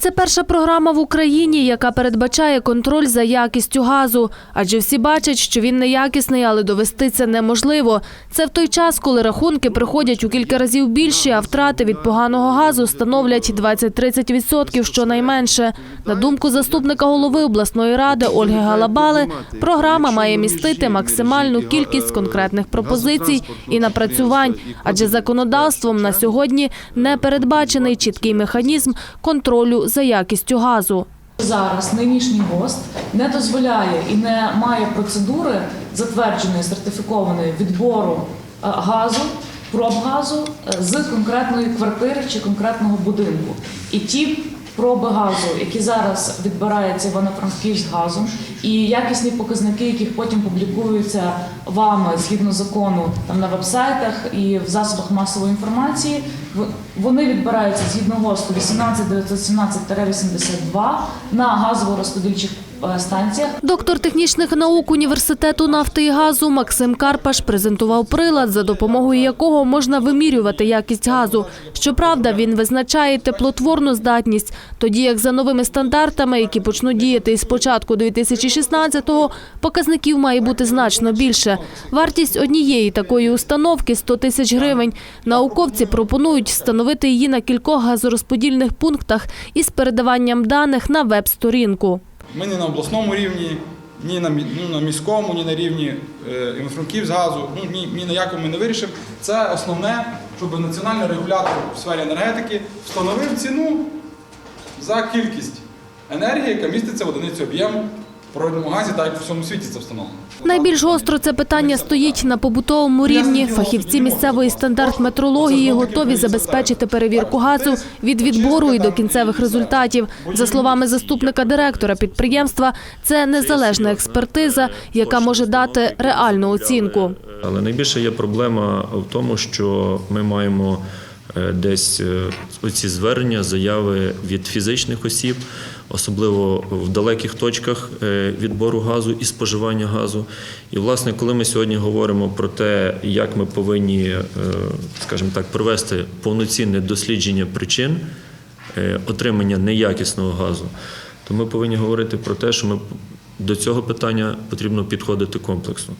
Це перша програма в Україні, яка передбачає контроль за якістю газу. Адже всі бачать, що він неякісний, але довести це неможливо. Це в той час, коли рахунки приходять у кілька разів більші, а втрати від поганого газу становлять 20-30% щонайменше. На думку заступника голови обласної ради Ольги Галабали, програма має містити максимальну кількість конкретних пропозицій і напрацювань, адже законодавством на сьогодні не передбачений чіткий механізм контролю за якістю газу. Зараз нинішній ГОСТ не дозволяє і не має процедури затвердженої сертифікованої відбору е, газу, проб газу е, з конкретної квартири чи конкретного будинку. І ті проби газу, які зараз відбираються Івано-Франківськ газом, і якісні показники, яких потім публікуються вами згідно закону там на вебсайтах і в засобах масової інформації, вони відбираються згідно ГОСТу 18917-82 на газово-розподільчих станціях. Доктор технічних наук університету нафти і газу Максим Карпаш презентував прилад, за допомогою якого можна вимірювати якість газу. Щоправда, він визначає теплотворну здатність, тоді як за новими стандартами, які почнуть діяти із початку 2016-го, показників має бути значно більше. Вартість однієї такої установки 100 тисяч гривень. Науковці пропонують встановити її на кількох газорозподільних пунктах із передаванням даних на веб-сторінку. Ми не на обласному рівні, ні на, ну, на міському, ні на рівні е, Івано-Франківськгазу, ну, ні, ні на якому ми не вирішимо. Це основне, щоб національний регулятор у сфері енергетики встановив ціну за кількість енергії, яка міститься в одиниці об'єму в природному газі, так як в всьому світі це встановлено. Найбільш гостро це питання стоїть на побутовому рівні. Фахівці місцевої стандарт метрології готові забезпечити перевірку газу від відбору і до кінцевих результатів. За словами заступника директора підприємства, це незалежна експертиза, яка може дати реальну оцінку. Але найбільша є проблема в тому, що ми маємо десь е, оці звернення, заяви від фізичних осіб, особливо в далеких точках е, відбору газу і споживання газу. І, власне, коли ми сьогодні говоримо про те, як ми повинні, е, скажімо так, провести повноцінне дослідження причин е, отримання неякісного газу, то ми повинні говорити про те, що ми до цього питання потрібно підходити комплексно.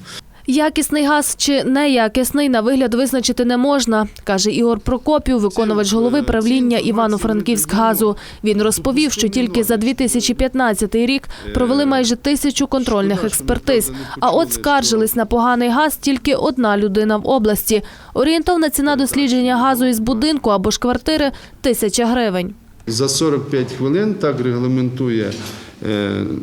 Якісний газ чи неякісний на вигляд визначити не можна, каже Ігор Прокопів, виконувач голови правління Івано-Франківськгазу. Він розповів, що тільки за 2015 рік провели майже тисячу контрольних експертиз. А от скаржились на поганий газ тільки одна людина в області. Орієнтовна ціна дослідження газу із будинку або ж квартири тисяча гривень. За 45 хвилин так регламентує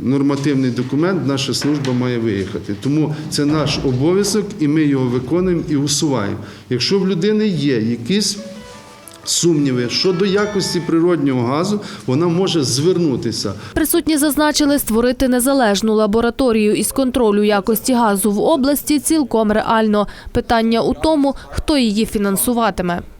нормативний документ, наша служба має виїхати. Тому це наш обов'язок, і ми його виконуємо і усуваємо. Якщо в людини є якісь сумніви щодо якості природнього газу, вона може звернутися. Присутні зазначили, створити незалежну лабораторію із контролю якості газу в області цілком реально. Питання у тому, хто її фінансуватиме.